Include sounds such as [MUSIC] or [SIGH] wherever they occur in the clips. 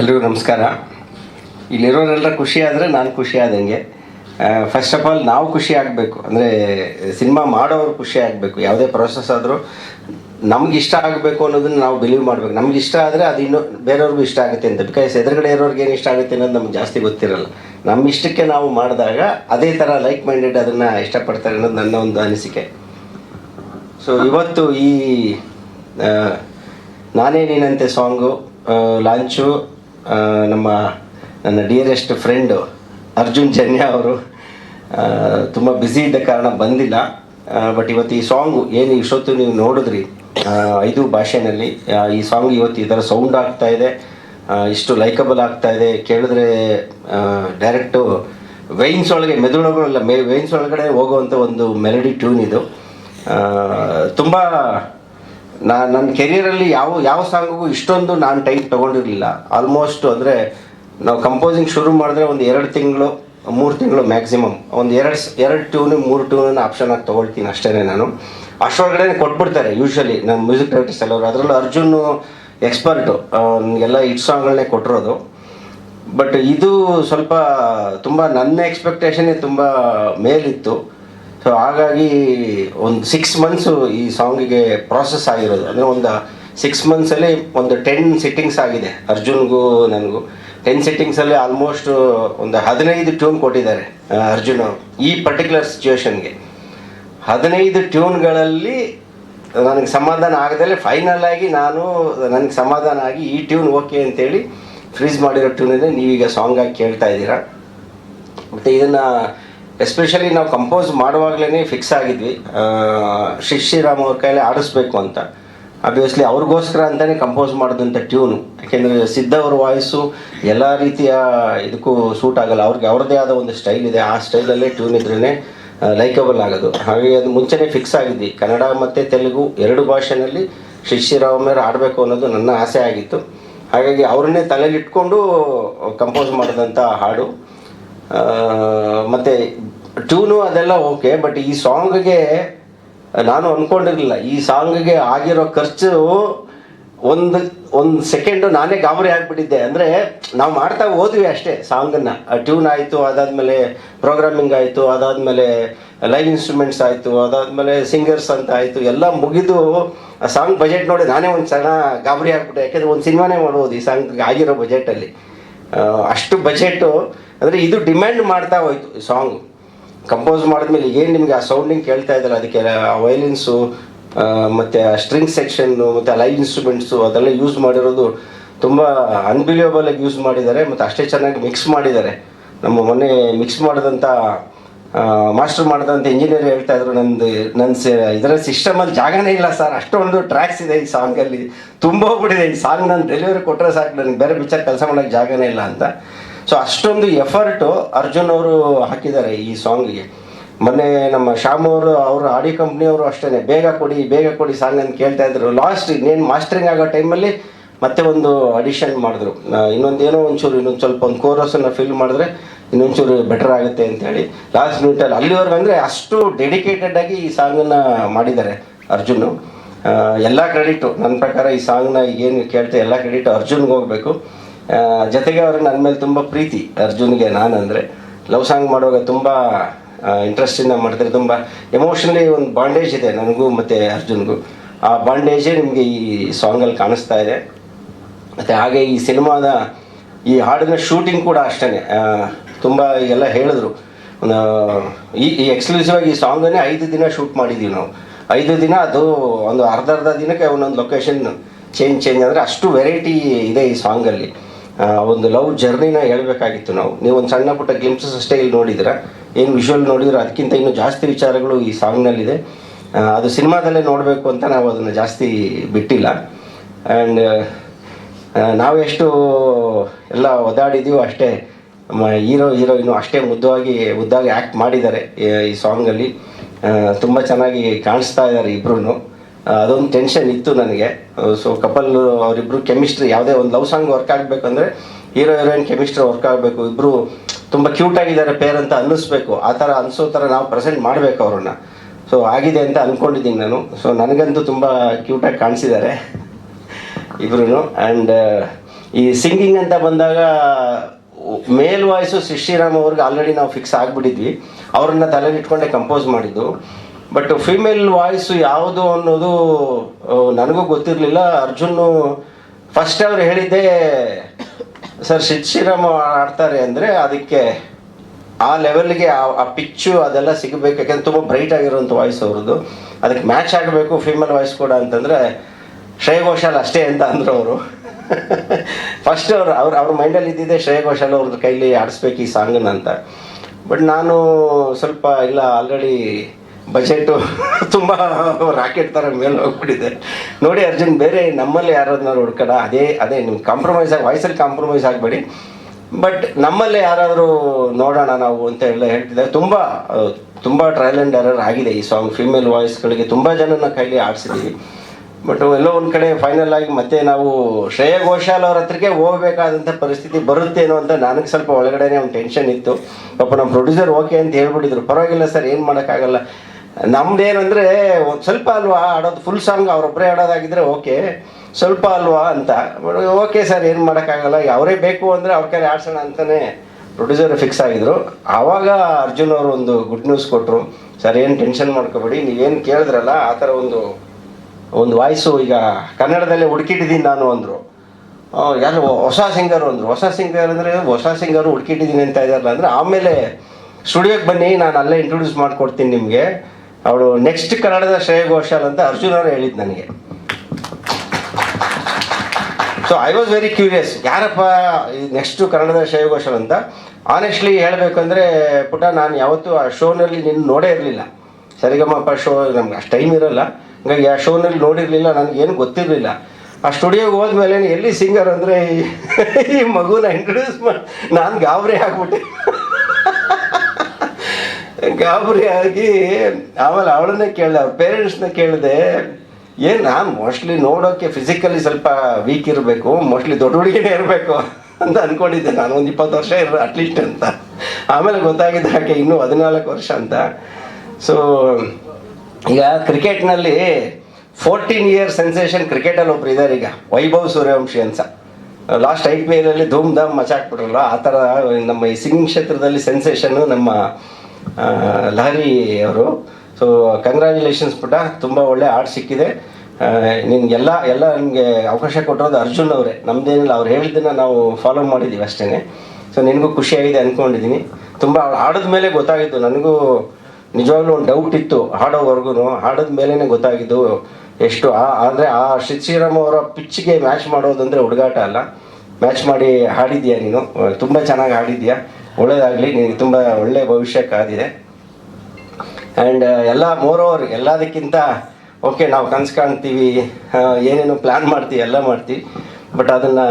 ಎಲ್ರಿಗೂ ನಮಸ್ಕಾರ. ಇಲ್ಲಿರೋರೆಲ್ಲ ಖುಷಿ ಆದರೆ ನಾನು ಖುಷಿ ಆದಂಗೆ. ಫಸ್ಟ್ ಆಫ್ ಆಲ್ ನಾವು ಖುಷಿ ಆಗಬೇಕು. ಅಂದರೆ, ಸಿನಿಮಾ ಮಾಡೋರು ಖುಷಿ ಆಗಬೇಕು. ಯಾವುದೇ ಪ್ರೊಸೆಸ್ ಆದರೂ ನಮ್ಗೆ ಇಷ್ಟ ಆಗಬೇಕು ಅನ್ನೋದನ್ನ ನಾವು ಬಿಲೀವ್ ಮಾಡಬೇಕು. ನಮ್ಗೆ ಇಷ್ಟ ಆದರೆ ಅದು ಇನ್ನೂ ಬೇರೆಯವ್ರಿಗೂ ಇಷ್ಟ ಆಗುತ್ತೆ ಅಂತ. ಬಿಕಾಸ್ ಎದುರುಗಡೆ ಇರೋರ್ಗೆ ಏನು ಇಷ್ಟ ಆಗುತ್ತೆ ಅನ್ನೋದು ನಮ್ಗೆ ಜಾಸ್ತಿ ಗೊತ್ತಿರಲ್ಲ. ನಮ್ಮ ಇಷ್ಟಕ್ಕೆ ನಾವು ಮಾಡಿದಾಗ ಅದೇ ಥರ ಲೈಕ್ ಮೈಂಡೆಡ್ ಅದನ್ನು ಇಷ್ಟಪಡ್ತಾರೆ ಅನ್ನೋದು ನನ್ನ ಒಂದು ಅನಿಸಿಕೆ. ಸೊ ಇವತ್ತು ಈ ನಾನೇ ನೀನಂತೆ ಸಾಂಗು ಲಾಂಚು ನಮ್ಮ ನನ್ನ ಡಿಯರೆಸ್ಟ್ ಫ್ರೆಂಡು ಅರ್ಜುನ್ ಜನ್ಯ ಅವರು ತುಂಬ ಬ್ಯುಸಿ ಇದ್ದ ಕಾರಣ ಬಂದಿಲ್ಲ. ಬಟ್ ಇವತ್ತು ಈ ಸಾಂಗು ಏನು ಇಷ್ಟೊತ್ತು ನೀವು ನೋಡಿದ್ರಿ? ಐದು ಭಾಷೆನಲ್ಲಿ ಈ ಸಾಂಗ್ ಇವತ್ತು ಈ ಥರ ಸೌಂಡ್ ಆಗ್ತಾ ಇದೆ. ಇಷ್ಟು ಲೈಕಬಲ್ ಆಗ್ತಾ ಇದೆ. ಕೇಳಿದ್ರೆ ಡೈರೆಕ್ಟು ವೈನ್ಸ್ ಒಳಗೆ ಮೆದುಳುಗಳಲ್ಲ ಮೇ ವೈನ್ಸ್ ಒಳಗಡೆ ಹೋಗುವಂಥ ಒಂದು ಮೆಲಡಿ ಟ್ಯೂನ್ ಇದು. ತುಂಬ ನಾ ನನ್ನ ಕೆರಿಯರಲ್ಲಿ ಯಾವ ಯಾವ ಸಾಂಗಿಗೂ ಇಷ್ಟೊಂದು ನಾನು ಟೈಮ್ ತೊಗೊಂಡಿರಲಿಲ್ಲ. ಆಲ್ಮೋಸ್ಟ್ ಅಂದರೆ, ನಾವು ಕಂಪೋಸಿಂಗ್ ಶುರು ಮಾಡಿದ್ರೆ ಒಂದು ಎರಡು ತಿಂಗಳು, ಮೂರು ತಿಂಗಳು ಮ್ಯಾಕ್ಸಿಮಮ್ ಒಂದು ಎರಡು ಎರಡು ಟ್ಯೂನು ಮೂರು ಟ್ಯೂನನ್ನು ಆಪ್ಷನ್ ಆಗಿ ತೊಗೊಳ್ತೀನಿ ಅಷ್ಟೇ ನಾನು. ಅಷ್ಟರೊಳಗಡೆ ಕೊಟ್ಬಿಡ್ತಾರೆ ಯೂಶ್ವಲಿ ನನ್ನ ಮ್ಯೂಸಿಕ್ ಡೈರೆಕ್ಟರ್ಸ್ ಎಲ್ಲವರು ಅದರಲ್ಲೂ ಅರ್ಜುನ್ ಎಕ್ಸ್ಪರ್ಟು ಎಲ್ಲ ಹಿಟ್ ಸಾಂಗ್ಗಳನ್ನೇ ಕೊಟ್ಟಿರೋದು. ಬಟ್ ಇದು ಸ್ವಲ್ಪ ತುಂಬ, ನನ್ನ ಎಕ್ಸ್ಪೆಕ್ಟೇಷನ್ನೇ ತುಂಬ ಮೇಲಿತ್ತು. ಸೊ ಹಾಗಾಗಿ ಒಂದು ಸಿಕ್ಸ್ ಮಂತ್ಸು ಈ ಸಾಂಗಿಗೆ ಪ್ರಾಸೆಸ್ ಆಗಿರೋದು. ಅಂದರೆ ಒಂದು ಸಿಕ್ಸ್ ಮಂತ್ಸಲ್ಲಿ ಒಂದು ಟೆನ್ ಸಿಟ್ಟಿಂಗ್ಸ್ ಆಗಿದೆ. ಅರ್ಜುನ್ಗೂ ನನಗೂ. ಟೆನ್ ಸಿಟ್ಟಿಂಗ್ಸಲ್ಲಿ ಆಲ್ಮೋಸ್ಟ್ ಒಂದು ಹದಿನೈದು ಟ್ಯೂನ್ ಕೊಟ್ಟಿದ್ದಾರೆ ಅರ್ಜುನ್ ಈ ಪರ್ಟಿಕ್ಯುಲರ್ ಸಿಚುವೇಶನ್ಗೆ ಹದಿನೈದು ಟ್ಯೂನ್ಗಳಲ್ಲಿ ನನಗೆ ಸಮಾಧಾನ ಆಗದಲ್ಲೇ ಫೈನಲ್ ಆಗಿ ನಾನು ನನಗೆ ಸಮಾಧಾನ ಆಗಿ ಈ ಟ್ಯೂನ್ ಓಕೆ ಅಂತೇಳಿ ಫ್ರೀಜ್ ಮಾಡಿರೋ ಟ್ಯೂನಿಂದ ನೀವೀಗ ಸಾಂಗ್ ಆಗಿ ಕೇಳ್ತಾ ಇದ್ದೀರಾ. ಮತ್ತು ಇದನ್ನು ಎಸ್ಪೆಷಲಿ ನಾವು ಕಂಪೋಸ್ ಮಾಡುವಾಗಲೇ ಫಿಕ್ಸ್ ಆಗಿದ್ವಿ. ಶ್ರೀ ಅವ್ರ ಕೈಯಲ್ಲಿ ಆಡಿಸ್ಬೇಕು ಅಂತ. ಅಬ್ವಿಯಸ್ಲಿ ಅವ್ರಿಗೋಸ್ಕರ ಅಂತಲೇ ಕಂಪೋಸ್ ಮಾಡಿದಂಥ ಟ್ಯೂನು ಯಾಕೆಂದರೆ ಸಿದ್ಧ ಅವ್ರ ವಾಯ್ಸು ಎಲ್ಲ ರೀತಿಯ ಇದಕ್ಕೂ ಸೂಟ್ ಆಗಲ್ಲ. ಅವ್ರಿಗೆ ಅವ್ರದ್ದೇ ಆದ ಒಂದು ಸ್ಟೈಲ್ ಇದೆ. ಆ ಸ್ಟೈಲಲ್ಲೇ ಟ್ಯೂನ್ ಇದ್ರೇ ಲೈಕಬಲ್ ಆಗೋದು. ಹಾಗಾಗಿ ಅದು ಮುಂಚೆನೇ ಫಿಕ್ಸ್ ಆಗಿದ್ವಿ. ಕನ್ನಡ ಮತ್ತು ತೆಲುಗು ಎರಡು ಭಾಷೆನಲ್ಲಿ ಶಿಶಿರಾವ್ ಮೇಲೆ ಆಡಬೇಕು ಅನ್ನೋದು ನನ್ನ ಆಸೆ ಆಗಿತ್ತು. ಹಾಗಾಗಿ ಅವ್ರನ್ನೇ ತಲೆಯಲ್ಲಿ ಇಟ್ಕೊಂಡು ಕಂಪೋಸ್ ಮಾಡಿದಂಥ ಹಾಡು. ಮತ್ತೆ ಟ್ಯೂನು ಅದೆಲ್ಲ ಓಕೆ, ಬಟ್ ಈ ಸಾಂಗ್ಗೆ ನಾನು ಅಂದ್ಕೊಂಡಿರಲಿಲ್ಲ ಈ ಸಾಂಗ್ಗೆ ಆಗಿರೋ ಖರ್ಚು ಒಂದು ಒಂದು ಸೆಕೆಂಡು ನಾನೇ ಗಾಬರಿ ಆಗಿಬಿಟ್ಟಿದ್ದೆ. ಅಂದರೆ ನಾವು ಮಾಡ್ತಾ ಹೋದ್ವಿ ಅಷ್ಟೇ ಸಾಂಗನ್ನು. ಟ್ಯೂನ್ ಆಯಿತು, ಅದಾದಮೇಲೆ ಪ್ರೋಗ್ರಾಮಿಂಗ್ ಆಯಿತು, ಅದಾದಮೇಲೆ ಲೈವ್ ಇನ್ಸ್ಟ್ರೂಮೆಂಟ್ಸ್ ಆಯಿತು, ಅದಾದಮೇಲೆ ಸಿಂಗರ್ಸ್ ಅಂತ ಆಯಿತು, ಎಲ್ಲ ಮುಗಿದು ಆ ಸಾಂಗ್ ಬಜೆಟ್ ನೋಡಿ ನಾನೇ ಒಂದು ಸಣ್ಣ ಗಾಬರಿ ಆಗಿಬಿಟ್ಟೆ. ಯಾಕೆಂದರೆ ಒಂದು ಸಿನಿಮಾನೇ ಮಾಡ್ಬೋದು ಈ ಸಾಂಗ್ ಆಗಿರೋ ಬಜೆಟಲ್ಲಿ ಅಷ್ಟು ಬಜೆಟು ಅಂದರೆ ಇದು ಡಿಮ್ಯಾಂಡ್ ಮಾಡ್ತಾ ಹೋಯ್ತು ಈ ಸಾಂಗು ಕಂಪೋಸ್ ಮಾಡಿದ್ಮೇಲೆ ಏನು ನಿಮಗೆ ಆ ಸೌಂಡಿಂಗ್ ಕೇಳ್ತಾ ಇದ್ದಾರೆ? ಅದಕ್ಕೆ ಆ ವೈಲಿನ್ಸು ಮತ್ತು ಸ್ಟ್ರಿಂಗ್ ಸೆಕ್ಷನ್ನು ಮತ್ತು ಲೈವ್ ಇನ್ಸ್ಟ್ರೂಮೆಂಟ್ಸು ಅದೆಲ್ಲ ಯೂಸ್ ಮಾಡಿರೋದು ತುಂಬ ಅನ್ಬಿಲಿಯಬಲ್ ಆಗಿ ಯೂಸ್ ಮಾಡಿದ್ದಾರೆ ಮತ್ತು ಅಷ್ಟೇ ಚೆನ್ನಾಗಿ ಮಿಕ್ಸ್ ಮಾಡಿದ್ದಾರೆ. ನಮ್ಮ ಮೊನ್ನೆ ಮಿಕ್ಸ್ ಮಾಡಿದಂಥ ಮಾಸ್ಟರ್ ಮಾಡಿದಂಥ ಇಂಜಿನಿಯರ್ ಹೇಳ್ತಾ ಇದ್ರು ನಂದು ನನ್ನ ಸ ಇದರ ಸಿಸ್ಟಮಲ್ಲಿ ಜಾಗನೇ ಇಲ್ಲ ಸರ್ ಅಷ್ಟೊಂದು ಟ್ರ್ಯಾಕ್ಸ್ ಇದೆ ಈ ಸಾಂಗಲ್ಲಿ ತುಂಬ ಹೋಗ್ಬಿಟ್ಟಿದೆ ಈ ಸಾಂಗ್ ನಾನು ಡೆಲಿವರಿ ಕೊಟ್ಟರೆ ಸಾಕು, ನನಗೆ ಬೇರೆ ಪಿಕ್ಚರ್ ಕೆಲಸ ಮಾಡೋಕ್ಕೆ ಜಾಗನೇ ಇಲ್ಲ ಅಂತ. ಸೊ ಅಷ್ಟೊಂದು ಎಫರ್ಟು ಅರ್ಜುನ್ ಅವರು ಹಾಕಿದ್ದಾರೆ ಈ ಸಾಂಗಿಗೆ ಮೊನ್ನೆ ನಮ್ಮ ಶ್ಯಾಮ್ ಅವರು ಅವರು ಆಡಿಯೋ ಕಂಪ್ನಿಯವರು ಅಷ್ಟೇ ಬೇಗ ಕೊಡಿ ಬೇಗ ಕೊಡಿ ಸಾಂಗ್ ಅಂತ ಕೇಳ್ತಾ ಇದ್ರು. ಲಾಸ್ಟ್ ಇನ್ನೇನು ಮಾಸ್ಟರಿಂಗ್ ಆಗೋ ಟೈಮಲ್ಲಿ ಮತ್ತೆ ಒಂದು ಅಡಿಷನ್ ಮಾಡಿದ್ರು. ಇನ್ನೊಂದೇನೋ ಒಂಚೂರು, ಇನ್ನೊಂದು ಸ್ವಲ್ಪ ಒಂದು ಕೋರಸನ್ನು ಫಿಲ್ ಮಾಡಿದ್ರೆ ಇನ್ನೊಂಚೂರು ಬೆಟರ್ ಆಗುತ್ತೆ ಅಂತೇಳಿ ಲಾಸ್ಟ್ ಮಿನಿಟಲ್ಲಿ ಅಲ್ಲಿವರೆಗೂ ಅಂದರೆ ಅಷ್ಟು ಡೆಡಿಕೇಟೆಡ್ ಆಗಿ ಈ ಸಾಂಗನ್ನು ಮಾಡಿದ್ದಾರೆ ಅರ್ಜುನ್. ಎಲ್ಲ ಕ್ರೆಡಿಟು ನನ್ನ ಪ್ರಕಾರ ಈ ಸಾಂಗ್ನ ಏನು ಕೇಳ್ತೆ ಎಲ್ಲ ಕ್ರೆಡಿಟ್ ಅರ್ಜುನ್ಗೆ ಹೋಗಬೇಕು. ಜೊತೆಗೆ ಅವ್ರಿಗೆ ನನ್ನ ಮೇಲೆ ತುಂಬ ಪ್ರೀತಿ ಅರ್ಜುನ್ಗೆ ನಾನು ಅಂದರೆ ಲವ್ ಸಾಂಗ್ ಮಾಡುವಾಗ ತುಂಬ ಇಂಟ್ರೆಸ್ಟಿಂದ ಮಾಡ್ತಾರೆ, ತುಂಬ ಎಮೋಷನಲಿ ಒಂದು ಬಾಂಡೇಜ್ ಇದೆ ನನಗೂ ಮತ್ತು ಅರ್ಜುನ್ಗೂ. ಆ ಬಾಂಡೇಜೇ ನಿಮಗೆ ಈ ಸಾಂಗಲ್ಲಿ ಕಾಣಿಸ್ತಾ ಇದೆ. ಮತ್ತು ಹಾಗೆ ಈ ಸಿನಿಮಾದ ಈ ಹಾಡಿನ ಶೂಟಿಂಗ್ ಕೂಡ ಅಷ್ಟೇ ತುಂಬ ಈಗೆಲ್ಲ ಹೇಳಿದ್ರು. ಈ ಈ ಎಕ್ಸ್ಕ್ಲೂಸಿವ್ ಆಗಿ ಈ ಸಾಂಗನ್ನೇ ಐದು ದಿನ ಶೂಟ್ ಮಾಡಿದ್ದೀವಿ ನಾವು. ಐದು ದಿನ ಅದು ಒಂದು ಅರ್ಧ ಅರ್ಧ ದಿನಕ್ಕೆ ಒಂದೊಂದು ಲೊಕೇಶನ್ ಚೇಂಜ್ ಚೇಂಜ್ ಅಂದರೆ ಅಷ್ಟು ವೆರೈಟಿ ಇದೆ ಈ ಸಾಂಗಲ್ಲಿ ಒಂದು ಲವ್ ಜರ್ನಿನ ಹೇಳ್ಬೇಕಾಗಿತ್ತು ನಾವು. ನೀವು ಒಂದು ಸಣ್ಣ ಪುಟ್ಟ ಗ್ಲಿಮ್ಸಸ್ ಅಷ್ಟೇ ಇಲ್ಲಿ ನೋಡಿದ್ರ ಏನು ವಿಷುವಲ್ ನೋಡಿದ್ರೆ ಅದಕ್ಕಿಂತ ಇನ್ನೂ ಜಾಸ್ತಿ ವಿಚಾರಗಳು ಈ ಸಾಂಗ್ನಲ್ಲಿದೆ. ಅದು ಸಿನಿಮಾದಲ್ಲೇ ನೋಡಬೇಕು ಅಂತ ನಾವು ಅದನ್ನು ಜಾಸ್ತಿ ಬಿಟ್ಟಿಲ್ಲ. ಆ್ಯಂಡ್ ನಾವೆಷ್ಟು ಎಲ್ಲ ಒದಾಡಿದೀವೋ ಅಷ್ಟೇ ಹೀರೋ, ಹೀರೋಯಿನು ಅಷ್ಟೇ ಮುದ್ದಾಗಿ ಮುದ್ದಾಗಿ ಆ್ಯಕ್ಟ್ ಮಾಡಿದ್ದಾರೆ ಈ- ಸಾಂಗಲ್ಲಿ ತುಂಬ ಚೆನ್ನಾಗಿ ಕಾಣಿಸ್ತಾ ಇದ್ದಾರೆ ಇಬ್ಬರೂ ಅದೊಂದು ಟೆನ್ಷನ್ ಇತ್ತು ನನಗೆ. ಸೊ ಕಪಲ್ ಅವರಿಬ್ರು ಕೆಮಿಸ್ಟ್ರಿ ಯಾವುದೇ ಒಂದು ಲವ್ ಸಾಂಗ್ ವರ್ಕ್ ಆಗಬೇಕಂದ್ರೆ ಹೀರೋ ಹೀರೋಯಿನ್ ಕೆಮಿಸ್ಟ್ರಿ ವರ್ಕ್ ಆಗಬೇಕು. ಇಬ್ಬರು ತುಂಬ ಕ್ಯೂಟ್ ಆಗಿದ್ದಾರೆ ಪೇರ್ ಅಂತ ಅನ್ನಿಸ್ಬೇಕು. ಆ ಥರ ಅನಿಸೋ ಥರ ನಾವು ಪ್ರೆಸೆಂಟ್ ಮಾಡಬೇಕು ಅವ್ರನ್ನ. ಸೊ ಆಗಿದೆ ಅಂತ ಅಂದ್ಕೊಂಡಿದ್ದೀನಿ ನಾನು. ಸೊ ನನಗಂತೂ ತುಂಬ ಕ್ಯೂಟಾಗಿ ಕಾಣಿಸಿದ್ದಾರೆ [LAUGHS] ಇಬ್ರು ಆ್ಯಂಡ್ ಈ ಸಿಂಗಿಂಗ್ ಅಂತ ಬಂದಾಗ ಮೇಲ್ ವಾಯ್ಸು ಶ್ರೀರಾಮ್ ಅವ್ರಿಗೆ ಆಲ್ರೆಡಿ ನಾವು ಫಿಕ್ಸ್ ಆಗಿಬಿಟ್ಟಿದ್ವಿ. ಅವ್ರನ್ನ ತಲೆಗಿಟ್ಕೊಂಡೆ ಕಂಪೋಸ್ ಮಾಡಿದ್ದು. ಬಟ್ ಫಿಮೇಲ್ ವಾಯ್ಸ್ ಯಾವುದು ಅನ್ನೋದು ನನಗೂ ಗೊತ್ತಿರಲಿಲ್ಲ. ಅರ್ಜುನ್ ಫಸ್ಟ್ ಅವ್ರು ಹೇಳಿದ್ದೆ ಸರ್ ಸಿದ್ ಶ್ರೀರಾಮ್ ಆಡ್ತಾರೆ ಅಂದರೆ ಅದಕ್ಕೆ ಆ ಲೆವೆಲ್ಗೆ ಆ ಪಿಚ್ಚು ಅದೆಲ್ಲ ಸಿಗಬೇಕು. ಯಾಕಂದ್ರೆ ತುಂಬ ಬ್ರೈಟ್ ಆಗಿರುವಂಥ ವಾಯ್ಸ್ ಅವ್ರದ್ದು. ಅದಕ್ಕೆ ಮ್ಯಾಚ್ ಆಗಬೇಕು ಫೀಮೇಲ್ ವಾಯ್ಸ್ ಕೂಡ ಅಂತಂದರೆ ಶ್ರೇಯ ಘೋಷಾಲ್ ಅಷ್ಟೇ ಅಂತ ಅಂದರು ಅವರು. ಫಸ್ಟ್ ಅವ್ರು, [LAUGHS] ಅವ್ರ ಅವ್ರ ಮೈಂಡಲ್ಲಿ ಇದ್ದಿದ್ದೆ ಶ್ರೇಯ ಘೋಷಾಲ್ ಅವ್ರದ್ದು ಕೈಲಿ ಆಡಿಸ್ಬೇಕು ಈ ಸಾಂಗನ್ನ ಅಂತ. ಬಟ್ ನಾನು ಸ್ವಲ್ಪ ಇಲ್ಲ ಆಲ್ರೆಡಿ ಬಜೆಟು ತುಂಬ ರಾಕೆಟ್ ಥರ ಮೇಲೆ ಹೋಗ್ಬಿಟ್ಟಿದೆ. ನೋಡಿ ಅರ್ಜುನ್, ಬೇರೆ ನಮ್ಮಲ್ಲಿ ಯಾರನ್ನ ಹುಡ್ಕೋಣ ಅದೇ ಅದೇ ನಿಮ್ಗೆ ಕಾಂಪ್ರಮೈಸ್ ಆಗಿ ವಾಯ್ಸಲ್ಲಿ ಕಾಂಪ್ರಮೈಸ್ ಆಗಬೇಡಿ. ಬಟ್ ನಮ್ಮಲ್ಲಿ ಯಾರಾದರೂ ನೋಡೋಣ ನಾವು ಅಂತ ಎಲ್ಲ ಹೇಳ್ತಿದ್ದೆ ತುಂಬ ತುಂಬ ಟ್ರಯಲ್ ಆ್ಯಂಡ್ ಎರರ್ ಆಗಿದೆ ಈ ಸಾಂಗ್ ಫೀಮೇಲ್ ವಾಯ್ಸ್ಗಳಿಗೆ ತುಂಬ ಜನನ ಕೈಲಿ ಆಡಿಸಿದ್ದೀವಿ ಬಟ್ ಎಲ್ಲೋ ಒಂದು ಕಡೆ ಫೈನಲ್ ಆಗಿ ಮತ್ತೆ ನಾವು ಶ್ರೇಯ ಘೋಷಾಲ್ ಅವ್ರ ಹತ್ರಕ್ಕೆ ಹೋಗಬೇಕಾದಂಥ ಪರಿಸ್ಥಿತಿ ಬರುತ್ತೇನೋ ಅಂತ ನನಗೆ ಸ್ವಲ್ಪ ಒಳಗಡೆನೆ ಒಂದು ಟೆನ್ಷನ್ ಇತ್ತು. ಪಾಪ ನಮ್ಮ ಪ್ರೊಡ್ಯೂಸರ್ ಓಕೆ ಅಂತ ಹೇಳ್ಬಿಟ್ಟಿದ್ರು. ಪರವಾಗಿಲ್ಲ ಸರ್, ಏನು ಮಾಡೋಕ್ಕಾಗಲ್ಲ. ನಮ್ದೇನಂದರೆ ಒಂದು ಸ್ವಲ್ಪ ಅಲ್ವಾ, ಆಡೋದು ಫುಲ್ ಸಾಂಗ್ ಅವರೊಬ್ಬರೇ ಆಡೋದಾಗಿದ್ರೆ ಓಕೆ ಸ್ವಲ್ಪ ಅಲ್ವಾ ಅಂತ. ಓಕೆ ಸರ್ ಏನು ಮಾಡೋಕ್ಕಾಗಲ್ಲ. ಅವರೇ ಬೇಕು ಅಂದರೆ ಅವ್ರ ಕೈಲಿ ಆಡ್ಸೋಣ ಅಂತಲೇ ಪ್ರೊಡ್ಯೂಸರ್ ಫಿಕ್ಸ್ ಆಗಿದ್ರು. ಆವಾಗ ಅರ್ಜುನ್ ಅವರು ಒಂದು ಗುಡ್ ನ್ಯೂಸ್ ಕೊಟ್ಟರು ಸರ್ ಏನು ಟೆನ್ಷನ್ ಮಾಡ್ಕೋಬೇಡಿ ನೀವೇನು ಕೇಳಿದ್ರಲ್ಲ, ಆ ಥರ ಒಂದು ಒಂದು ವಾಯ್ಸು ಈಗ ಕನ್ನಡದಲ್ಲೇ ಹುಡುಕಿಟ್ಟಿದ್ದೀನಿ ನಾನು ಅಂದರು. ಯಾರು ಹೊಸ ಸಿಂಗರು ಅಂದರು. ಹೊಸ ಸಿಂಗರ್ ಅಂದರೆ, ಹೊಸ ಸಿಂಗರು ಹುಡುಕಿಟ್ಟಿದ್ದೀನಿ ಅಂತ ಇದ್ದಾರಲ್ಲ ಅಂದರೆ ಆಮೇಲೆ ಸ್ಟುಡಿಯೋಗೆ ಬನ್ನಿ, ನಾನು ಅಲ್ಲೇ ಇಂಟ್ರೊಡ್ಯೂಸ್ ಮಾಡಿಕೊಡ್ತೀನಿ ನಿಮಗೆ. ಅವಳು ನೆಕ್ಸ್ಟ್ ಕನ್ನಡದ ಶ್ರೇಯ ಘೋಷಾಲ್ ಅಂತ ಅರ್ಜುನ್ ಅವರು ಹೇಳಿದ್ದು ನನಗೆ. So I was very curious ಯಾರಪ್ಪ ನೆಕ್ಸ್ಟು ಕನ್ನಡದ ಶ್ರೇಯ ಘೋಷಾಲ್ ಅಂತ? ಆನೆಸ್ಟ್ಲಿ ಹೇಳಬೇಕಂದ್ರೆ, ಪುಟ, ನಾನು ಯಾವತ್ತೂ ಆ ಶೋನಲ್ಲಿ ನಿನ್ನ ನೋಡೇ ಇರಲಿಲ್ಲ. ಸರಿಗಮಪ್ಪ ಶೋ, ನಮ್ಗೆ ಅಷ್ಟು ಟೈಮ್ ಇರಲ್ಲ. ಹಂಗಾಗಿ ಆ ಶೋನಲ್ಲಿ ನೋಡಿರಲಿಲ್ಲ ನನಗೇನು ಗೊತ್ತಿರಲಿಲ್ಲ. ಆ ಸ್ಟುಡಿಯೋಗೆ ಹೋದ್ಮೇಲೆ ಎಲ್ಲಿ ಸಿಂಗರ್ ಅಂದರೆ ಈ ಮಗುನ ಇಂಟ್ರೊಡ್ಯೂಸ್ ಮಾಡಿ ನಾನು ಗಾಬರಿ ಆಗ್ಬಿಟ್ಟೆ. ಗಾಬರಿ ಆಗಿ ಆಮೇಲೆ ಅವಳನ್ನೇ ಕೇಳಿದೆ ಪೇರೆಂಟ್ಸ್ನ ಕೇಳಿದೆ, ಏನು ನಾನು ಮೋಸ್ಟ್ಲಿ ನೋಡೋಕ್ಕೆ ಫಿಸಿಕಲಿ ಸ್ವಲ್ಪ ವೀಕ್ ಇರಬೇಕು ಮೋಸ್ಟ್ಲಿ ದೊಡ್ಡ ಹುಡುಗಿನೇ ಇರಬೇಕು ಅಂತ ಅಂದ್ಕೊಂಡಿದ್ದೆ ನಾನು ಒಂದು ಇಪ್ಪತ್ತು ವರ್ಷ ಇರ ಅಟ್ಲೀಸ್ಟ್ ಅಂತ. ಆಮೇಲೆ ಗೊತ್ತಾಗಿದ್ದ ಹಾಗೆ ಇನ್ನೂ ಹದಿನಾಲ್ಕು ವರ್ಷ ಅಂತ. ಸೊ ಈಗ ಕ್ರಿಕೆಟ್ನಲ್ಲಿ ಫೋರ್ಟೀನ್ ಇಯರ್ ಸೆನ್ಸೇಷನ್ ಕ್ರಿಕೆಟಲ್ಲಿ ಒಬ್ರು ಇದ್ದಾರೆ ಈಗ, ವೈಭವ್ ಸೂರ್ಯವಂಶಿ ಅಂತ. ಲಾಸ್ಟ್ ಐ ಪಿ ಎಲಲ್ಲಿ ಧೂಮ್ ಧಾಮ್ ಮಚಾಕ್ಬಿಟ್ರಲ್ಲ ಆ ಥರ ನಮ್ಮ ಈ ಸಿಂಗ್ ಕ್ಷೇತ್ರದಲ್ಲಿ ಸೆನ್ಸೇಷನ್ನು ನಮ್ಮ ಲಹರಿ ಅವರು. ಸೊ ಕಂಗ್ರ್ಯಾಚುಲೇಷನ್ಸ್ ಪುಟ್ಟ. ತುಂಬ ಒಳ್ಳೆ ಆರ್ಟ್ ಸಿಕ್ಕಿದೆ. ನಿನಗೆಲ್ಲ ಎಲ್ಲ ನಿಮಗೆ ಅವಕಾಶ ಕೊಟ್ಟಿರೋದು ಅರ್ಜುನ್ ಅವರೇ. ನಮ್ದೇನಿಲ್ಲ, ಅವ್ರು ಹೇಳಿದ್ದನ್ನು ನಾವು ಫಾಲೋ ಮಾಡಿದ್ದೀವಿ ಅಷ್ಟೇ ಸೊ ನಿನಗೂ ಖುಷಿಯಾಗಿದೆ ಅಂದ್ಕೊಂಡಿದ್ದೀನಿ ತುಂಬ ಆಡಿದ ಮೇಲೆ ಗೊತ್ತಾಗಿತ್ತು ನನಗೂ ನಿಜವಾಗ್ಲೂ ಒಂದು ಡೌಟ್ ಇತ್ತು ಹಾಡೋವರೆಗೂ ಹಾಡಿದ ಮೇಲೇ ಗೊತ್ತಾಗಿದ್ದು ಎಷ್ಟು. ಆ, ಅಂದರೆ ಆ ಶ್ರೀರಾಮ್ ಅವರ ಪಿಚ್ಗೆ ಮ್ಯಾಚ್ ಮಾಡೋದಂದರೆ ಹುಡುಗಾಟ ಅಲ್ಲ. ಮ್ಯಾಚ್ ಮಾಡಿ ಹಾಡಿದ್ಯಾ ನೀನು? ತುಂಬ ಚೆನ್ನಾಗಿ ಹಾಡಿದ್ಯಾ? ಒಳ್ಳೇದಾಗಲಿ, ನಿನಗೆ ತುಂಬ ಒಳ್ಳೆ ಭವಿಷ್ಯ ಕಾದಿದೆ. ಆ್ಯಂಡ್ ಎಲ್ಲ ಮೋರ್ ಓವರ್ ಎಲ್ಲದಕ್ಕಿಂತ ಓಕೆ ನಾವು ಕನಸು ಕಾಣ್ತೀವಿ ಏನೇನು ಪ್ಲ್ಯಾನ್ ಮಾಡ್ತೀವಿ, ಎಲ್ಲ ಮಾಡ್ತೀವಿ. ಬಟ್ ಅದನ್ನು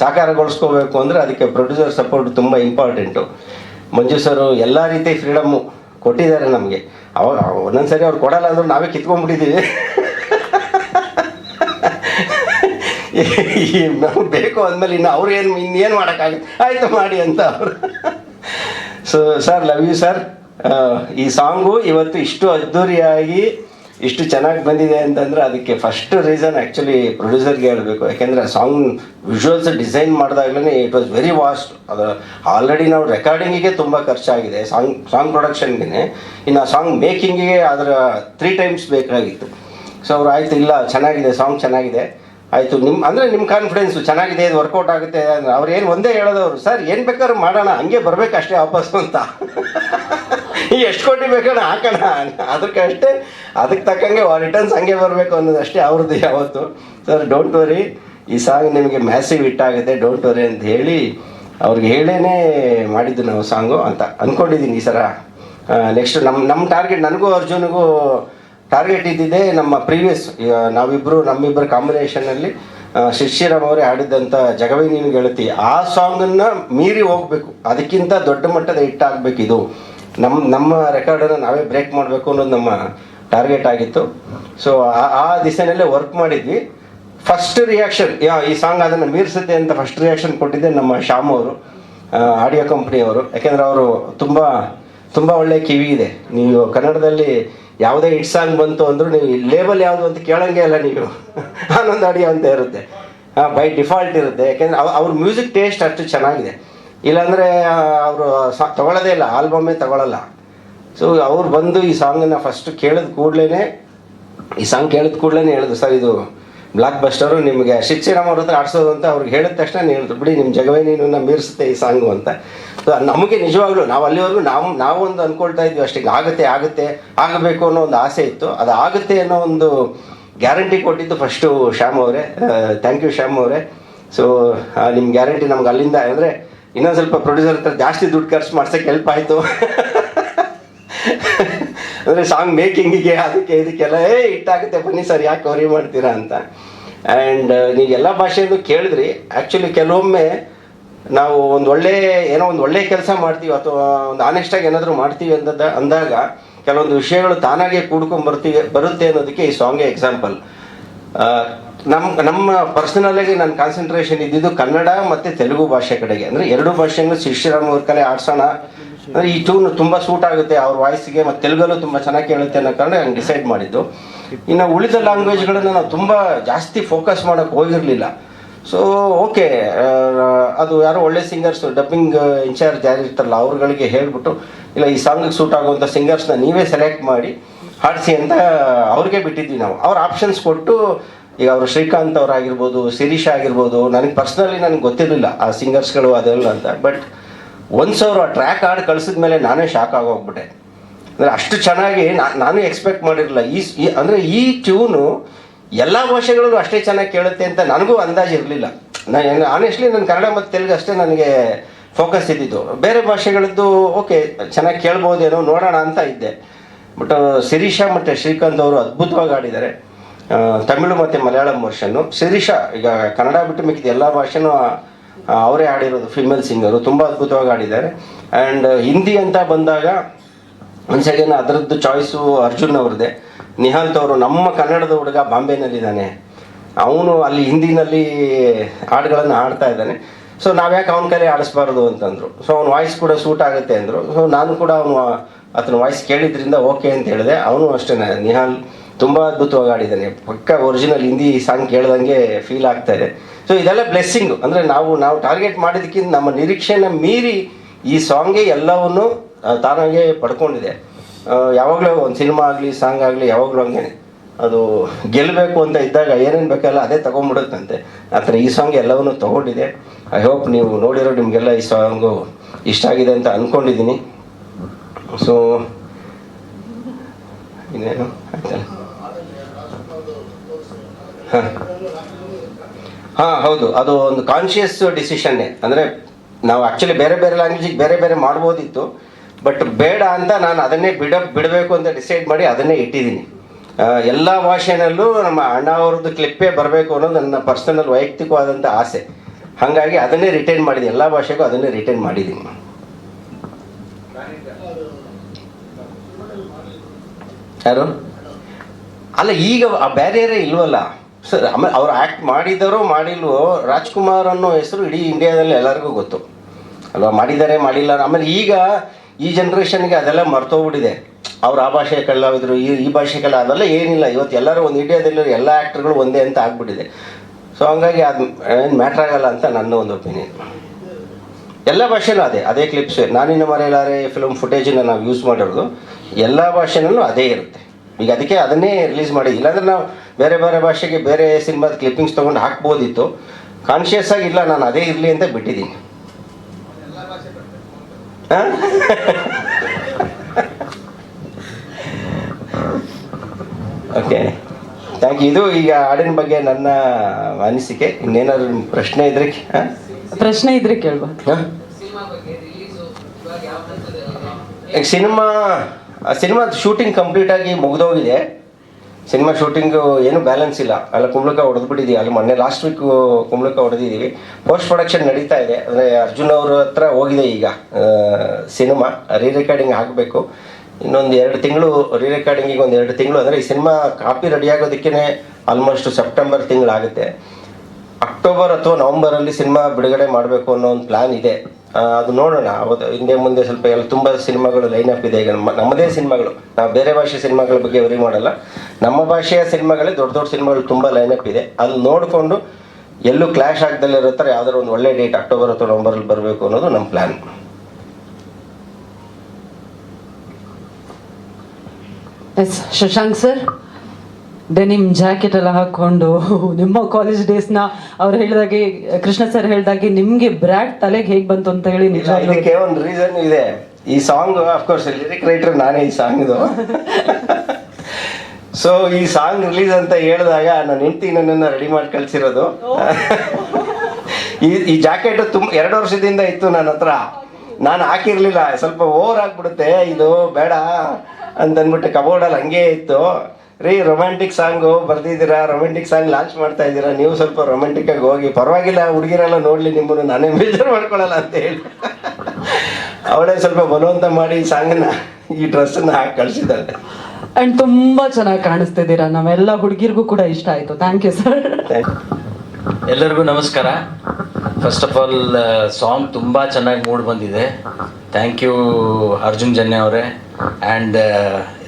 ಸಾಕಾರಗೊಳಿಸ್ಕೋಬೇಕು ಅಂದರೆ ಅದಕ್ಕೆ ಪ್ರೊಡ್ಯೂಸರ್ ಸಪೋರ್ಟ್ ತುಂಬ ಇಂಪಾರ್ಟೆಂಟು ಮಂಜು ಸರು ಎಲ್ಲ ರೀತಿ ಫ್ರೀಡಮ್ಮು ಕೊಟ್ಟಿದ್ದಾರೆ ನಮಗೆ. ಅವ್ರು ಒಂದೊಂದು ಸರಿ ಅವ್ರು ಕೊಡಲ್ಲ ಅಂದ್ರೆ ನಾವೇ ಕಿತ್ಕೊಂಡ್ಬಿಟ್ಟಿದ್ದೀವಿ. [LAUGHS] ನಾವು ಬೇಕು ಅಂದಮೇಲೆ ಇನ್ನು ಅವ್ರು ಏನು ಇನ್ನೇನು ಮಾಡೋಕ್ಕಾಗುತ್ತೆ? ಆಯಿತು ಮಾಡಿ ಅಂತ ಅವರು. So sir love you sir ಈ ಸಾಂಗು ಇವತ್ತು ಇಷ್ಟು ಅದ್ಧೂರಿಯಾಗಿ ಇಷ್ಟು ಚೆನ್ನಾಗಿ ಬಂದಿದೆ ಅಂತಂದರೆ ಅದಕ್ಕೆ ಫಸ್ಟ್ ರೀಸನ್ ಆ್ಯಕ್ಚುಲಿ ಪ್ರೊಡ್ಯೂಸರ್ಗೆ ಹೇಳಬೇಕು. ಯಾಕೆಂದರೆ ಸಾಂಗ್ ವಿಜುವಲ್ಸ್ ಡಿಸೈನ್ ಮಾಡಿದಾಗಲೇ ಇಟ್ ವಾಸ್ ವೆರಿ ವಾಸ್ಟ್ ಅದು ಆಲ್ರೆಡಿ ನಾವು ರೆಕಾರ್ಡಿಂಗಿಗೆ ತುಂಬ ಖರ್ಚಾಗಿದೆ ಸಾಂಗ್ ಸಾಂಗ್ ಪ್ರೊಡಕ್ಷನ್ಗೆ ಇನ್ನು ಆ ಸಾಂಗ್ ಮೇಕಿಂಗಿಗೆ ಅದರ ತ್ರೀ ಟೈಮ್ಸ್ ಬೇಕಾಗಿತ್ತು. ಸೊ ಅವ್ರು ಆಯಿತು, ಇಲ್ಲ, ಚೆನ್ನಾಗಿದೆ ಸಾಂಗ್ ಚೆನ್ನಾಗಿದೆ. ಆಯಿತು ನಿಮ್ಮ ಅಂದರೆ ನಿಮ್ಮ ಕಾನ್ಫಿಡೆನ್ಸು ಚೆನ್ನಾಗಿದೆ, ಇದು ವರ್ಕೌಟ್ ಆಗುತ್ತೆ ಅಂದ್ರೆ ಅವ್ರು ಏನು ಒಂದೇ ಹೇಳೋದವ್ರು ಸರ್, ಏನು ಬೇಕಾದ್ರೂ ಮಾಡೋಣ, ಹಂಗೆ ಬರಬೇಕು ಅಷ್ಟೇ ವಾಪಸ್ಸು ಅಂತ [LAUGHS] ಎಷ್ಟು ಕೋಟಿ ಬೇಕಣ ಹಾಕೋಣ. ಅದಕ್ಕೆ ಅಷ್ಟೇ, ಅದಕ್ಕೆ ತಕ್ಕಂಗೆ ರಿಟರ್ನ್ಸ್ ಹಂಗೆ ಬರಬೇಕು ಅನ್ನೋದು ಅಷ್ಟೇ ಅವ್ರದ್ದು ಯಾವತ್ತು. ಸರ್ ಡೋಂಟ್ ವರಿ ಈ ಸಾಂಗ್ ನಿಮಗೆ ಮ್ಯಾಸಿವ್ ಹಿಟ್ ಆಗುತ್ತೆ ಡೋಂಟ್ ವರಿ ಅಂತ ಹೇಳಿ ಅವ್ರಿಗೆ ಹೇಳೇನೆ ಮಾಡಿದ್ದು ನಾವು ಸಾಂಗು ಅಂತ ಅಂದ್ಕೊಂಡಿದ್ದೀನಿ ಈ ಸರ ನೆಕ್ಸ್ಟ್ ನಮ್ಮ ನಮ್ಮ ಟಾರ್ಗೆಟ್ ನನಗೂ ಅರ್ಜುನ್ಗೂ ಟಾರ್ಗೆಟ್ ಇದ್ದಿದೆ ನಮ್ಮ ಪ್ರೀವಿಯಸ್ ನಾವಿಬ್ಬರು ನಮ್ಮಿಬ್ಬರ ಕಾಂಬಿನೇಷನಲ್ಲಿ ಶಿಷ್ಯರಾಮ್ ಅವರೇ ಹಾಡಿದ್ದಂಥ ಜಗವೇ ನೀನು ಗೆಳತಿ, ಆ ಸಾಂಗನ್ನು ಮೀರಿ ಹೋಗಬೇಕು. ಅದಕ್ಕಿಂತ ದೊಡ್ಡ ಮಟ್ಟದ ಹಿಟ್ ಆಗಬೇಕು ಇದು. ನಮ್ಮ ನಮ್ಮ ರೆಕಾರ್ಡನ್ನು ನಾವೇ ಬ್ರೇಕ್ ಮಾಡಬೇಕು ಅನ್ನೋದು ನಮ್ಮ ಟಾರ್ಗೆಟ್ ಆಗಿತ್ತು. ಸೊ ಆ ದಿಸೆನಲ್ಲೇ ವರ್ಕ್ ಮಾಡಿದ್ವಿ. ಫಸ್ಟ್ ರಿಯಾಕ್ಷನ್ ಈ ಸಾಂಗ್ ಅದನ್ನು ಮೀರಿಸುತ್ತೆ ಅಂತ ಫಸ್ಟ್ ರಿಯಾಕ್ಷನ್ ಕೊಟ್ಟಿದ್ದೆ ನಮ್ಮ ಶ್ಯಾಮ್ ಅವರು ಆಡಿಯೋ ಕಂಪ್ನಿಯವರು ಯಾಕೆಂದರೆ ಅವರು ತುಂಬ ತುಂಬ ಒಳ್ಳೆ ಕಿವಿ ಇದೆ. ನೀವು ಕನ್ನಡದಲ್ಲಿ ಯಾವುದೇ ಹಿಟ್ ಸಾಂಗ್ ಬಂತು ಅಂದರೂ ನೀವು ಲೇಬಲ್ ಯಾವುದು ಅಂತ ಕೇಳಂಗೆ ಇಲ್ಲ ನೀವು. [LAUGHS] ಆನಂದ್ ಅಡಿ ಅಂತ ಇರುತ್ತೆ. ಬೈ ಡಿಫಾಲ್ಟ್ ಇರುತ್ತೆ. ಯಾಕೆಂದರೆ ಅವ್ರ ಮ್ಯೂಸಿಕ್ ಟೇಸ್ಟ್ ಅಷ್ಟು ಚೆನ್ನಾಗಿದೆ. ಇಲ್ಲಾಂದರೆ ಅವರು ತಗೊಳ್ಳೋದೇ ಇಲ್ಲ. ಆಲ್ಬಮ್ಮೇ ತಗೊಳ್ಳಲ್ಲ. ಸೊ ಅವ್ರು ಬಂದು ಈ ಸಾಂಗನ್ನು ಫಸ್ಟ್ ಕೇಳಿದ ಕೂಡಲೇ ಈ ಸಾಂಗ್ ಕೇಳಿದ ಕೂಡಲೇ ಹೇಳಿದ್ರು, ಸರ್, ಇದು ಬ್ಲಾಕ್ ಬಸ್ಟರು ನಿಮಗೆ ಶಿಕ್ಷರಾಮ್ ಅವ್ರ ಹತ್ರ ಆಡಿಸೋದು ಅಂತ ಅವ್ರಿಗೆ ಹೇಳಿದ ತಕ್ಷಣ ಹೇಳಿದ್ರು. ಬಿಡಿ ನಿಮ್ಮ ಜಗವೇ ನೀನು ಮೀರಿಸುತ್ತೆ ಈ ಸಾಂಗು ಅಂತ. ನಮಗೆ ನಿಜವಾಗ್ಲೂ ನಾವು ಅಲ್ಲಿವರೆಗೂ ನಾವು ನಾವೊಂದು ಒಂದು ಅಂದ್ಕೊಳ್ತಾ ಇದ್ವಿ ಅಷ್ಟೇ, ಆಗುತ್ತೆ ಆಗುತ್ತೆ, ಆಗಬೇಕು ಅನ್ನೋ ಒಂದು ಆಸೆ ಇತ್ತು. ಅದು ಆಗುತ್ತೆ ಅನ್ನೋ ಒಂದು ಗ್ಯಾರಂಟಿ ಕೊಟ್ಟಿದ್ದು ಫಸ್ಟು ಶ್ಯಾಮ್ ಅವರೇ. ಥ್ಯಾಂಕ್ ಯು ಶ್ಯಾಮ್ ಅವರೇ. ಸೊ ನಿಮ್ಮ ಗ್ಯಾರಂಟಿ ನಮ್ಗೆ ಅಲ್ಲಿಂದ, ಅಂದರೆ ಇನ್ನೊಂದು ಸ್ವಲ್ಪ ಪ್ರೊಡ್ಯೂಸರ್ ಹತ್ರ ಜಾಸ್ತಿ ದುಡ್ಡು ಖರ್ಚು ಮಾಡ್ಸೋಕ್ಕೆ ಹೆಲ್ಪ್ ಆಯಿತು. [LAUGHS] ಅಂದರೆ ಸಾಂಗ್ ಮೇಕಿಂಗಿಗೆ ಅದಕ್ಕೆ ಇದಕ್ಕೆಲ್ಲ, ಏ, ಇಟ್ಟಾಗುತ್ತೆ, ಬನ್ನಿ ಸರ್, ಯಾಕೆ ವರಿ ಮಾಡ್ತೀರಾ? ಅಂತ. ಆ್ಯಂಡ್ ನೀವು ಎಲ್ಲ ಭಾಷೆಯಿಂದ ಕೇಳಿದ್ರಿ. ಆ್ಯಕ್ಚುಲಿ ಕೆಲವೊಮ್ಮೆ ನಾವು ಒಂದು ಒಳ್ಳೆ, ಏನೋ ಒಂದು ಒಳ್ಳೆ ಕೆಲಸ ಮಾಡ್ತೀವಿ, ಅಥವಾ ಒಂದು ಆನೆಸ್ಟಾಗಿ ಏನಾದರೂ ಮಾಡ್ತೀವಿ ಅಂತ ಅಂದಾಗ ಕೆಲವೊಂದು ವಿಷಯಗಳು ತಾನಾಗೆ ಕೂಡ್ಕೊಂಡು ಬರ್ತೀವಿ, ಬರುತ್ತೆ ಅನ್ನೋದಕ್ಕೆ ಈ ಸಾಂಗೇ ಎಕ್ಸಾಂಪಲ್ ನಮ್ಮ ನಮ್ಮ ಪರ್ಸನಲಾಗಿ ನನ್ನ ಕಾನ್ಸಂಟ್ರೇಷನ್ ಇದ್ದಿದ್ದು ಕನ್ನಡ ಮತ್ತು ತೆಲುಗು ಭಾಷೆ ಕಡೆಗೆ. ಅಂದರೆ ಎರಡು ಭಾಷೆಯನ್ನು ಶಿಶಿರಾಮ್ ಅವ್ರ ಕಲೆ ಆಡ್ಸೋಣ. ಅಂದರೆ ಈ ಟ್ಯೂನ್ ತುಂಬ ಸೂಟ್ ಆಗುತ್ತೆ ಅವ್ರ ವಾಯ್ಸ್ಗೆ ಮತ್ತು ತೆಲುಗಲ್ಲೂ ತುಂಬ ಚೆನ್ನಾಗಿ ಕೇಳುತ್ತೆ ಅನ್ನೋ ಕಾರಣ ನಾನು ಡಿಸೈಡ್ ಮಾಡಿದ್ದು. ಇನ್ನು ಉಳಿದ ಲ್ಯಾಂಗ್ವೇಜ್ಗಳನ್ನು ನಾವು ತುಂಬ ಜಾಸ್ತಿ ಫೋಕಸ್ ಮಾಡೋಕ್ಕೆ ಹೋಗಿರಲಿಲ್ಲ. ಸೊ ಓಕೆ ಅದು ಯಾರೋ ಒಳ್ಳೆ ಸಿಂಗರ್ಸ್ ಡಬ್ಬಿಂಗ್ ಇನ್ಚಾರ್ಜ್ ಯಾರು ಇರ್ತಾರಲ್ಲ, ಅವ್ರುಗಳಿಗೆ ಹೇಳ್ಬಿಟ್ಟು, ಇಲ್ಲ, ಈ ಸಾಂಗಿಗೆ ಸೂಟ್ ಆಗುವಂಥ ಸಿಂಗರ್ಸ್ನ ನೀವೇ ಸೆಲೆಕ್ಟ್ ಮಾಡಿ, ಹಾಡಿಸಿ ಅಂತ ಅವ್ರಿಗೆ ಬಿಟ್ಟಿದ್ವಿ ನಾವು. ಅವ್ರ ಆಪ್ಷನ್ಸ್ ಕೊಟ್ಟು, ಈಗ ಅವರು ಶ್ರೀಕಾಂತ್ ಅವರಾಗಿರ್ಬೋದು ಶಿರೀಶ್ ಆಗಿರ್ಬೋದು, ನನಗೆ ಪರ್ಸ್ನಲಿ ನನಗೆ ಗೊತ್ತಿರಲಿಲ್ಲ ಆ ಸಿಂಗರ್ಸ್ಗಳು ಅದೆಲ್ಲ ಅಂತ. ಬಟ್ ಒನ್ಸ್ ಅವರು ಆ ಟ್ರ್ಯಾಕ್ ಹಾಡು ಕಳಿಸಿದ ಮೇಲೆ ನಾನೇ ಶಾಕ್ ಆಗೋಗ್ಬಿಟ್ಟೆ. ಅಂದರೆ ಅಷ್ಟು ಚೆನ್ನಾಗಿ ನಾನು ಎಕ್ಸ್ಪೆಕ್ಟ್ ಮಾಡಿರಲಿಲ್ಲ. ಈ- ಅಂದರೆ ಈ ಟ್ಯೂನು ಎಲ್ಲ ಭಾಷೆಗಳಲ್ಲೂ ಅಷ್ಟೇ ಚೆನ್ನಾಗಿ ಕೇಳುತ್ತೆ ಅಂತ ನನಗೂ ಅಂದಾಜು ಇರಲಿಲ್ಲ. ನಾನು ಆನೆಸ್ಟ್ಲಿ ನನ್ನ ಕನ್ನಡ ಮತ್ತು ತೆಲುಗು ಅಷ್ಟೇ ನನಗೆ ಫೋಕಸ್ ಇದ್ದಿದ್ದು. ಬೇರೆ ಭಾಷೆಗಳದ್ದು ಓಕೆ ಚೆನ್ನಾಗಿ ಕೇಳ್ಬೋದೇನೋ ನೋಡೋಣ ಅಂತ ಇದ್ದೆ. ಬಟ್ ಶಿರೀಷಾ ಮತ್ತು ಶ್ರೀಕಾಂತ್ ಅವರು ಅದ್ಭುತವಾಗಿ ಆಡಿದ್ದಾರೆ. ತಮಿಳು ಮತ್ತು ಮಲಯಾಳಂ ವರ್ಷನ್ನು ಶಿರೀಷಾ, ಈಗ ಕನ್ನಡ ಬಿಟ್ಟು ಮಿಕ್ಕಿದ ಎಲ್ಲ ಭಾಷೆನೂ ಅವರೇ ಆಡಿರೋದು ಫಿಮೇಲ್ ಸಿಂಗರು ತುಂಬ ಅದ್ಭುತವಾಗಿ ಆಡಿದ್ದಾರೆ. ಆ್ಯಂಡ್ ಹಿಂದಿ ಅಂತ ಬಂದಾಗ, ಒಂದು ಸೆಕೆಂಡ್ ಅದರದ್ದು ಚಾಯ್ಸು ಅರ್ಜುನ್ ಅವ್ರದ್ದೇ. ನಿಹಾಲ್ತ್ ಅವರು ನಮ್ಮ ಕನ್ನಡದ ಹುಡುಗ ಬಾಂಬೆನಲ್ಲಿದ್ದಾನೆ. ಅವನು ಅಲ್ಲಿ ಹಿಂದಿನಲ್ಲಿ ಹಾಡುಗಳನ್ನು ಹಾಡ್ತಾ ಇದ್ದಾನೆ. ಸೊ ನಾವ್ಯಾಕೆ ಅವನ ಕೈಲಿ ಆಡಿಸ್ಬಾರ್ದು ಅಂತಂದರು. ಸೊ ಅವ್ನ ವಾಯ್ಸ್ ಕೂಡ ಸೂಟ್ ಆಗುತ್ತೆ ಅಂದರು. ಸೊ ನಾನು ಕೂಡ ಅವನು ಆತನ ವಾಯ್ಸ್ ಕೇಳಿದ್ರಿಂದ ಓಕೆ ಅಂತ ಹೇಳಿದೆ. ಅವನು ಅಷ್ಟೇ ನಿಹಾಲ್ ತುಂಬ ಅದ್ಭುತವಾಗಿ ಆಡಿದ್ದಾನೆ ಪಕ್ಕ ಒರಿಜಿನಲ್ ಹಿಂದಿ ಸಾಂಗ್ ಕೇಳ್ದಂಗೆ ಫೀಲ್ ಆಗ್ತಾ ಇದೆ. ಸೊ ಇದೆಲ್ಲ ಬ್ಲೆಸ್ಸಿಂಗು ಅಂದರೆ ನಾವು ನಾವು ಟಾರ್ಗೆಟ್ ಮಾಡಿದ್ದಕ್ಕಿಂತ ನಮ್ಮ ನಿರೀಕ್ಷೆನ ಮೀರಿ ಈ ಸಾಂಗೇ ಎಲ್ಲವನ್ನು ತಾನಾಗೆ ಪಡ್ಕೊಂಡಿದೆ. ಯಾವಾಗಲೂ ಒಂದು ಸಿನಿಮಾ ಆಗಲಿ ಸಾಂಗ್ ಆಗಲಿ, ಯಾವಾಗಲೂ ಹಂಗೇನೆ. ಅದು ಗೆಲ್ಲಬೇಕು ಅಂತ ಇದ್ದಾಗ ಏನೇನು ಬೇಕಲ್ಲ ಅದೇ ತೊಗೊಂಬಿಡುತ್ತಂತೆ ಆ ಥರ ಈ ಸಾಂಗ್ ಎಲ್ಲವನ್ನೂ ತೊಗೊಂಡಿದೆ. ಐ ಹೋಪ್ ನೀವು ನೋಡಿರೋ ನಿಮಗೆಲ್ಲ ಈ ಸಾಂಗು ಇಷ್ಟ ಆಗಿದೆ ಅಂತ ಅಂದ್ಕೊಂಡಿದ್ದೀನಿ ಸೊ ಇನ್ನೇನು? ಆಯ್ತಲ್ಲ. ಹಾಂ. ಹಾಂ, ಹೌದು. ಅದು ಒಂದು ಕಾನ್ಷಿಯಸ್ ಡಿಸಿಷನ್ನೇ ಅಂದರೆ ನಾವು ಆ್ಯಕ್ಚುಲಿ ಬೇರೆ ಬೇರೆ ಲ್ಯಾಂಗ್ವೇಜಿಗೆ ಬೇರೆ ಬೇರೆ ಮಾಡ್ಬೋದಿತ್ತು. ಬಟ್ ಬೇಡ ಅಂತ ನಾನು ಅದನ್ನೇ ಬಿಡ, ಬಿಡಬೇಕು ಅಂತ ಡಿಸೈಡ್ ಮಾಡಿ ಅದನ್ನೇ ಇಟ್ಟಿದ್ದೀನಿ. ಎಲ್ಲ ಭಾಷೆನಲ್ಲೂ ನಮ್ಮ ಅಣ್ಣ ಅವ್ರದ್ದು ಕ್ಲಿಪ್ಪೇ ಬರಬೇಕು ಅನ್ನೋದು ನನ್ನ ಪರ್ಸನಲ್ ವೈಯಕ್ತಿಕವಾದಂಥ ಆಸೆ. ಹಾಗಾಗಿ ಅದನ್ನೇ ರಿಟೈನ್ ಮಾಡಿದ್ದೀನಿ. ಎಲ್ಲ ಭಾಷೆಗೂ ಅದನ್ನೇ ರಿಟೈನ್ ಮಾಡಿದ್ದೀನಿ. ಯಾರು? ಅಲ್ಲ, ಈಗ ಆ ಬ್ಯಾರಿಯರೇ ಇಲ್ವಲ್ಲ? ಸರ್ ಆಮೇಲೆ ಅವ್ರು ಆ್ಯಕ್ಟ್ ಮಾಡಿದರೋ ಮಾಡಿಲ್ವೋ, ರಾಜ್ಕುಮಾರ್ ಅನ್ನೋ ಹೆಸರು ಇಡೀ ಇಂಡಿಯಾದಲ್ಲಿ ಎಲ್ಲರಿಗೂ ಗೊತ್ತು. ಅಲ್ವಾ? ಮಾಡಿದ್ದಾರೆ ಮಾಡಿಲ್ಲ ಆಮೇಲೆ ಈಗ ಈ ಜನ್ರೇಷನ್ಗೆ ಅದೆಲ್ಲ ಮರ್ತೋಗ್ಬಿಟ್ಟಿದೆ. ಅವ್ರು ಆ ಭಾಷೆ ಕಲಾವಿದರು ಈ ಈ ಭಾಷೆ ಕಲ್ಲ ಅದೆಲ್ಲ ಏನಿಲ್ಲ. ಇವತ್ತು ಎಲ್ಲರೂ ಒಂದು ಇಂಡಿಯಾದಲ್ಲಿ ಎಲ್ಲ ಆ್ಯಕ್ಟ್ರ್ಗಳು ಒಂದೇ ಅಂತ ಆಗ್ಬಿಟ್ಟಿದೆ. ಸೊ ಹಂಗಾಗಿ ಅದು ಏನು ಮ್ಯಾಟ್ರ್ ಆಗಲ್ಲ ಅಂತ ನನ್ನ ಒಂದು ಒಪಿನಿಯನ್ ಎಲ್ಲ ಭಾಷೆನೂ ಅದೇ ಅದೇ ಕ್ಲಿಪ್ಸ್ ನಾನಿನ್ನು ಮರೆಯಲಾರೆ ಫಿಲ್ಮ್ ಫುಟೇಜನ್ನ ನಾವು ಯೂಸ್ ಮಾಡಿರೋದು. ಎಲ್ಲ ಭಾಷೆನಲ್ಲೂ ಅದೇ ಇರುತ್ತೆ. ಈಗ ಅದಕ್ಕೆ ಅದನ್ನೇ ರಿಲೀಸ್ ಮಾಡಿ ಇಲ್ಲಾಂದ್ರೆ ನಾವು ಬೇರೆ ಬೇರೆ ಭಾಷೆಗೆ ಬೇರೆ ಸಿನಿಮಾದ ಕ್ಲಿಪ್ಪಿಂಗ್ಸ್ ತೊಗೊಂಡು ಹಾಕ್ಬೋದಿತ್ತು. ಕಾನ್ಷಿಯಸ್ ಆಗಿ ಇಲ್ಲ, ನಾನು ಅದೇ ಇರಲಿ ಅಂತ ಬಿಟ್ಟಿದ್ದೀನಿ. ಓಕೆ ಥ್ಯಾಂಕ್ ಯು ಇದು ಈಗ ಹಾಡಿನ ಬಗ್ಗೆ ನನ್ನ ಅನಿಸಿಕೆ ಇನ್ನೇನಾದ್ರು ಪ್ರಶ್ನೆ ಇದ್ರೆ ಪ್ರಶ್ನೆ ಇದ್ರೆ ಕೇಳ್ಬೋದು ಸಿನಿಮಾ ಸಿನಿಮಾ ಶೂಟಿಂಗ್ ಕಂಪ್ಲೀಟ್ ಆಗಿ ಮುಗಿದೋಗಿದೆ. ಸಿನಿಮಾ ಶೂಟಿಂಗು ಏನು ಬ್ಯಾಲೆನ್ಸ್ ಇಲ್ಲ. ಅಲ್ಲ, ಕುಂಬಳಕ ಹೊಡೆದ್ಬಿಟ್ಟಿದ್ದೀವಿ ಅಲ್ಲಿ ಮೊನ್ನೆ ಲಾಸ್ಟ್ ವೀಕ್ ಕುಂಬಳಕ ಹೊಡೆದಿದ್ದೀವಿ ಪೋಸ್ಟ್ ಪ್ರೊಡಕ್ಷನ್ ನಡೀತಾ ಇದೆ. ಅಂದರೆ ಅರ್ಜುನ್ ಅವ್ರ ಹತ್ರ ಹೋಗಿದೆ ಈಗ. ಸಿನಿಮಾ. ರೀ ರೆಕಾರ್ಡಿಂಗ್ ಆಗಬೇಕು. ಇನ್ನೊಂದು ಎರಡು ತಿಂಗಳು ರೀ ರೆಕಾರ್ಡಿಂಗಿಗೆ ಒಂದು ಎರಡು ತಿಂಗಳು. ಅಂದರೆ ಈ ಸಿನಿಮಾ ಕಾಪಿ ರೆಡಿ ಆಗೋದಕ್ಕೇ ಆಲ್ಮೋಸ್ಟ್ ಸೆಪ್ಟೆಂಬರ್ ತಿಂಗಳಾಗುತ್ತೆ. ಅಕ್ಟೋಬರ್ ಅಥವಾ ನವಂಬರಲ್ಲಿ ಸಿನಿಮಾ ಬಿಡುಗಡೆ ಮಾಡಬೇಕು ಅನ್ನೋ ಒಂದು ಪ್ಲ್ಯಾನ್ ಇದೆ. ಅದು ನೋಡೋಣ. ಅವತ್ತು ಹಿಂದೆ ಮುಂದೆ ಸ್ವಲ್ಪ ಎಲ್ಲ ತುಂಬ ಸಿನಿಮಾಗಳು ಲೈನ್ ಅಪ್ ಇದೆ. ಈಗ ನಮ್ಮ, ನಮ್ಮದೇ ಸಿನಿಮಾಗಳು. ನಾವು ಬೇರೆ ಭಾಷೆ ಸಿನಿಮಾಗಳ ಬಗ್ಗೆ ವರಿ ಮಾಡಲ್ಲ. ನಮ್ಮ ಭಾಷೆಯ ಸಿನಿಮಾಗಳೇ ದೊಡ್ಡ ದೊಡ್ಡ ಸಿನಿಮಾಗಳು ತುಂಬ ಲೈನ್ ಅಪ್ ಇದೆ. ಅಲ್ಲಿ ನೋಡಿಕೊಂಡು ಎಲ್ಲೂ ಕ್ಲಾಶ್ ಆಗ್ದಲ್ಲೇ ಇರುತ್ತಾರೆ. ಯಾವ್ದಾದ್ರು ಒಂದು ಒಳ್ಳೆ ಡೇಟ್ ಅಕ್ಟೋಬರ್ ಅಥವಾ ನವಂಬರಲ್ಲಿ ಬರಬೇಕು ಅನ್ನೋದು ನಮ್ಮ plan Shashank sir denim jacket ಎಲ್ಲ ಹಾಕೊಂಡು ನಿಮ್ಮ ಕಾಲೇಜ್ ಡೇಸ್ನ ಅವ್ರು ಹೇಳಿದಾಗೆ ಕೃಷ್ಣ ಸರ್ ಹೇಳಿದಾಗೆ ನಿಮ್ಗೆ ಬ್ರ್ಯಾಡ್ ತಲೆಗೆ ಹೇಗೆ ಬಂತು ಅಂತ ಹೇಳಿ ನಿಜ ಇದಕ್ಕೆ ಒಂದು ರೀಸನ್ ಇದೆ. ಈ ಸಾಂಗ್ ಅಫ್ಕೋರ್ಸ್ ಲಿರಿಕ್ ರೈಟರ್ ನಾನೇ ಈ ಸಾಂಗ್ದು ಸೊ [LAUGHS] ಈ ಸಾಂಗ್ ರಿಲೀಸ್ ಅಂತ ಹೇಳಿದಾಗ ನನ್ನ ಹೆಂಡತಿ ನನ್ನನ್ನು ರೆಡಿ ಮಾಡಿ ಕಳಿಸಿರೋದು. [LAUGHS] ಈ ಈ ಜಾಕೆಟ್ ತುಂಬ ಎರಡು ವರ್ಷದಿಂದ ಇತ್ತು ನನ್ನ ಹತ್ರ. ನಾನು ಹಾಕಿರ್ಲಿಲ್ಲ ಸ್ವಲ್ಪ ಓವರ್ ಆಗ್ಬಿಡುತ್ತೆ. ಇದು ಬೇಡ ಅಂತಂದ್ಬಿಟ್ಟು ಕಬೋರ್ಡಲ್ಲಿ ಹಂಗೆ ಇತ್ತು. ರೀ ರೊಮ್ಯಾಂಟಿಕ್ ಸಾಂಗು ಬರ್ದಿದ್ದೀರಾ? ರೊಮ್ಯಾಂಟಿಕ್ ಸಾಂಗ್ ಲಾಂಚ್ ಮಾಡ್ತಾ ಇದ್ದೀರಾ? ನೀವು ಸ್ವಲ್ಪ ರೊಮ್ಯಾಂಟಿಕ್ ಆಗಿ ಹೋಗಿ. ಪರವಾಗಿಲ್ಲ ಹುಡುಗಿರೆಲ್ಲ ನೋಡ್ಲಿ ನಿಮ್ಮನ್ನು ನಾನೇ ಬೇಜಾರು ಮಾಡ್ಕೊಳ್ಳಲ್ಲ ಅಂತ ಹೇಳಿ. ಅವಳೇ ಸ್ವಲ್ಪ ಬಲವಂತ ಮಾಡಿ ಸಾಂಗನ್ನ ಈ ಡ್ರೆಸ್ಸನ್ನು ಹಾಕಿ ಕಳಿಸಿದ್ದಾಳೆ. ಅಂಡ್ ತುಂಬಾ ಚೆನ್ನಾಗಿ ಕಾಣಿಸ್ತಿದ್ದೀರಾ. ನಾವೆಲ್ಲ ಹುಡುಗಿರ್ಗೂ ಕೂಡ ಇಷ್ಟ ಆಯ್ತು. ಥ್ಯಾಂಕ್ ಯು ಸರ್ ಎಲ್ಲರಿಗೂ ನಮಸ್ಕಾರ. ಫಸ್ಟ್ ಆಫ್ ಆಲ್ ಸಾಂಗ್ ತುಂಬಾ ಚೆನ್ನಾಗಿ ಮೂಡ್ ಬಂದಿದೆ. ಥ್ಯಾಂಕ್ ಯು ಅರ್ಜುನ್ ಜನ್ಯ ಅವರೇ. ಆ್ಯಂಡ್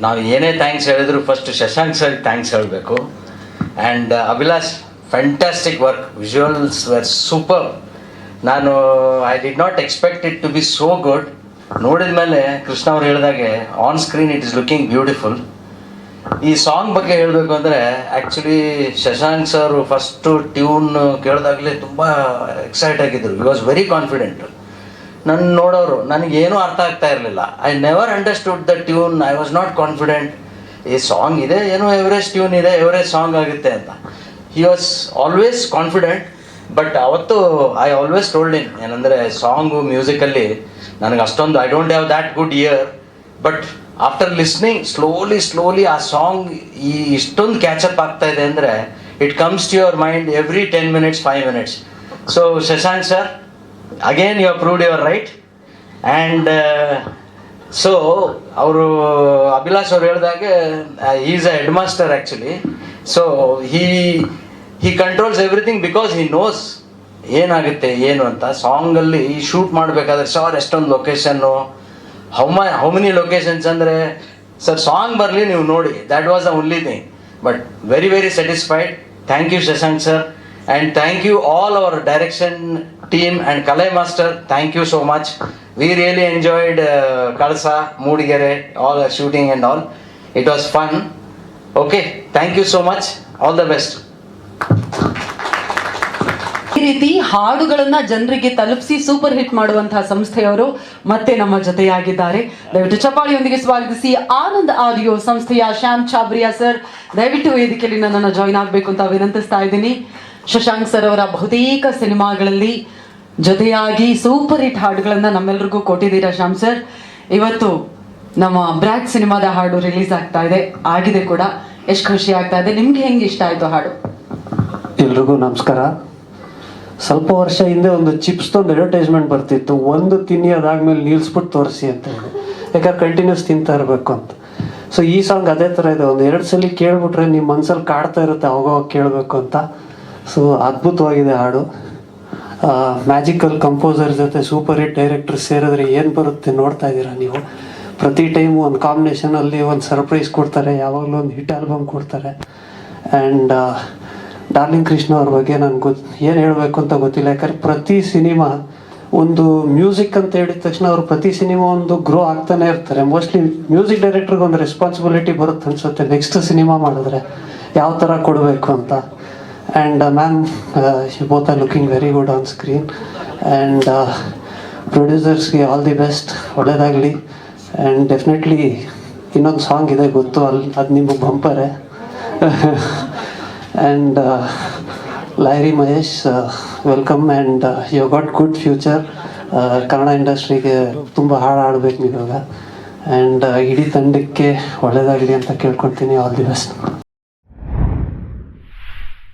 ನಾವು ಏನೇ ಥ್ಯಾಂಕ್ಸ್ ಹೇಳಿದ್ರು ಫಸ್ಟ್ ಶಶಾಂಕ್ ಸರ್ ಥ್ಯಾಂಕ್ಸ್ ಹೇಳಬೇಕು. And Abhilash fantastic work visuals were super ನಾನು I did not expect it to be so good ನೋಡಿದ ಮೇಲೆ ಕೃಷ್ಣ ಅವ್ರು ಹೇಳಿದಾಗೆ on screen it is looking beautiful ಈ ಸಾಂಗ್ ಬಗ್ಗೆ ಹೇಳಬೇಕು ಅಂದರೆ actually Shashank sir first tune ಕೇಳಿದಾಗಲೇ ತುಂಬ ಎಕ್ಸೈಟ್ ಆಗಿದ್ರು. ಯು ವಾಸ್ ವೆರಿ ಕಾನ್ಫಿಡೆಂಟ್ ನನ್ನ ನೋಡೋರು ನನಗೇನು ಅರ್ಥ ಆಗ್ತಾ ಇರಲಿಲ್ಲ. I never understood the tune I was not confident ಈ ಸಾಂಗ್ ಇದೆ, ಏನೋ ಎವರೇಜ್ ಟ್ಯೂನ್ ಇದೆ ಎವರೇಜ್ ಸಾಂಗ್ ಆಗುತ್ತೆ ಅಂತ. He was always confident but ಅವತ್ತು ಐ ಆಲ್ವೇಸ್ ಟೋಲ್ಡ್ ಇನ್ ಏನಂದರೆ ಸಾಂಗು ಮ್ಯೂಸಿಕಲ್ಲಿ ನನಗೆ ಅಷ್ಟೊಂದು I don't have that good ear but after listening slowly slowly ಆ ಸಾಂಗ್ ಈ ಇಷ್ಟೊಂದು ಕ್ಯಾಚಪ್ ಆಗ್ತಾ ಇದೆ ಅಂದರೆ it comes to your mind every ten minutes five minutes so Shashank sir again you proved your right and so ಅವರು, ಅಭಿಲಾಷ್ ಅವ್ರು ಹೇಳಿದಾಗೆ is a head master actually so he he controls everything because he knows ಏನಾಗುತ್ತೆ, ಏನು ಅಂತ. ಸಾಂಗಲ್ಲಿ shoot ಮಾಡಬೇಕಾದ್ರೆ sir ಎಷ್ಟೊಂದು location how ಮ ಹೌ ಮೆನಿ ಲೊಕೇಶನ್ಸ್ ಅಂದರೆ ಸರ್ ಸಾಂಗ್ ಬರಲಿ ನೀವು ನೋಡಿ. That was the only thing but very very satisfied thank you Shashank sir and thank you all our direction team and Kalai master thank you so much we really enjoyed Kalasa Mudigere all shooting and all it was fun okay thank you so much all the best ಈ ರೀತಿ ಹಾಡುಗಳನ್ನ ಜನರಿಗೆ ತಲುಪಿಸಿ super hit ಮಾಡುವಂತಹ ಸಂಸ್ಥೆಯವರು ಮತ್ತೆ ನಮ್ಮ ಜೊತೆಯಾಗಿದ್ದಾರೆ. ದಯವಿಟ್ಟು ಚಪಾಳಿಯೊಂದಿಗೆ ಸ್ವಾಗತಿಸಿ ಆನಂದ್ ಆಡಿಯೋ ಸಂಸ್ಥೆಯ ಶ್ಯಾಮ್ ಚಾಬ್ರಿಯಾ ಸರ್. ದಯವಿಟ್ಟು ವೇದಿಕೆಯಲ್ಲಿ ನನ್ನನ್ನು ಜಾಯ್ನ್ ಆಗಬೇಕು ಅಂತ ವಿನಂತಿಸ್ತಾ ಇದ್ದೀನಿ. ಶಶಾಂಕ್ ಸರ್ ಅವರ ಬಹುತೇಕ ಸಿನಿಮಾಗಳಲ್ಲಿ ಜೊತೆಯಾಗಿ ಸೂಪರ್ ಹಿಟ್ ಹಾಡುಗಳನ್ನು ನಮ್ಮೆಲ್ರಿಗೂ ಕೊಟ್ಟಿದ್ದೀರಾ ಶ್ಯಾಮ್ ಸರ್. ಇವತ್ತು ನಮ್ಮ ಬ್ರ್ಯಾಕ್ ಸಿನಿಮಾದ ಹಾಡು ರಿಲೀಸ್ ಆಗ್ತಾ ಇದೆ. ಆಗಿದೆ ಕೂಡ. ಎಷ್ಟು ಖುಷಿ ಆಗ್ತಾ ಇದೆ. ನಿಮ್ಗೆ ಹೆಂಗೆ ಇಷ್ಟ ಆಯ್ತು ಹಾಡು? ಎಲ್ರಿಗೂ ನಮಸ್ಕಾರ. ಸ್ವಲ್ಪ ವರ್ಷ ಹಿಂದೆ ಒಂದು ಚಿಪ್ಸ್ದೊಂದು ಅಡ್ವರ್ಟೈಸ್ಮೆಂಟ್ ಬರ್ತಿತ್ತು. ಒಂದು ತಿನ್ನಿ ಅದಾದ್ಮೇಲೆ ನಿಲ್ಸ್ಬಿಟ್ಟು ತೋರಿಸಿ ಅಂತ ಹೇಳಿ. ಯಾಕಂದ್ರೆ ಕಂಟಿನ್ಯೂಸ್ ತಿಂತಾ ಇರಬೇಕು ಅಂತ. ಸೊ ಈ ಸಾಂಗ್ ಅದೇ ಥರ ಇದೆ. ಒಂದು ಎರಡು ಸಲ ಕೇಳ್ಬಿಟ್ರೆ ನಿಮ್ಮ ಮನ್ಸಲ್ಲಿ ಕಾಡ್ತಾ ಇರುತ್ತೆ. ಅವಾಗ ಕೇಳಬೇಕು ಅಂತ. ಸೊ ಅದ್ಭುತವಾಗಿದೆ ಹಾಡು. ಮ್ಯಾಜಿಕಲ್ ಕಂಪೋಸರ್ ಜೊತೆ ಸೂಪರ್ ಹಿಟ್ ಡೈರೆಕ್ಟರ್ ಸೇರಿದ್ರೆ ಏನು ಬರುತ್ತೆ ನೋಡ್ತಾ ಇದ್ದೀರಾ ನೀವು? ಪ್ರತಿ ಟೈಮು ಒಂದು ಕಾಂಬಿನೇಷನಲ್ಲಿ ಒಂದು ಸರ್ಪ್ರೈಸ್ ಕೊಡ್ತಾರೆ, ಯಾವಾಗಲೂ ಒಂದು ಹಿಟ್ ಆಲ್ಬಮ್ ಕೊಡ್ತಾರೆ. ಆ್ಯಂಡ್ ಡಾರ್ಲಿಂಗ್ ಕೃಷ್ಣ ಅವ್ರ ಬಗ್ಗೆ ನನಗೆ ಗೊತ್ತು ಏನು ಹೇಳಬೇಕು ಅಂತ ಗೊತ್ತಿಲ್ಲ. ಯಾಕಂದ್ರೆ ಪ್ರತಿ ಸಿನಿಮಾ ಒಂದು ಮ್ಯೂಸಿಕ್ ಅಂತ ಹೇಳಿದ ತಕ್ಷಣ ಅವರು ಪ್ರತಿ ಸಿನಿಮಾ ಒಂದು ಗ್ರೋ ಆಗ್ತಾನೆ ಇರ್ತಾರೆ. ಮೋಸ್ಟ್ಲಿ ಮ್ಯೂಸಿಕ್ ಡೈರೆಕ್ಟರ್ಗೆ ಒಂದು ರೆಸ್ಪಾನ್ಸಿಬಿಲಿಟಿ ಬರುತ್ತೆ ಅನ್ಸುತ್ತೆ ನೆಕ್ಸ್ಟ್ ಸಿನಿಮಾ ಮಾಡಿದ್ರೆ. ಯಾವ ಥರ ಕೊಡಬೇಕು ಅಂತ. And ma'am both are looking very good on screen and ಪ್ರೊಡ್ಯೂಸರ್ಸ್ಗೆ all the best ಒಳ್ಳೇದಾಗಲಿ. ಆ್ಯಂಡ್ ಡೆಫಿನೆಟ್ಲಿ ಇನ್ನೊಂದು ಸಾಂಗ್ ಇದೆ, ಗೊತ್ತು. ಅಲ್ಲಿ ಅದು ನಿಮಗೆ ಬಂಪರೇ and ಲೈರಿ Mahesh welcome and you got good future Kannada ಇಂಡಸ್ಟ್ರಿಗೆ ತುಂಬ ಹಾಡು ಆಡ್ಬೇಕು ನೀವಾಗ ಆ್ಯಂಡ್ ಇಡೀ ತಂಡಕ್ಕೆ ಒಳ್ಳೇದಾಗಲಿ ಅಂತ ಕೇಳ್ಕೊಳ್ತೀನಿ ಆಲ್ ದಿ ಬೆಸ್ಟ್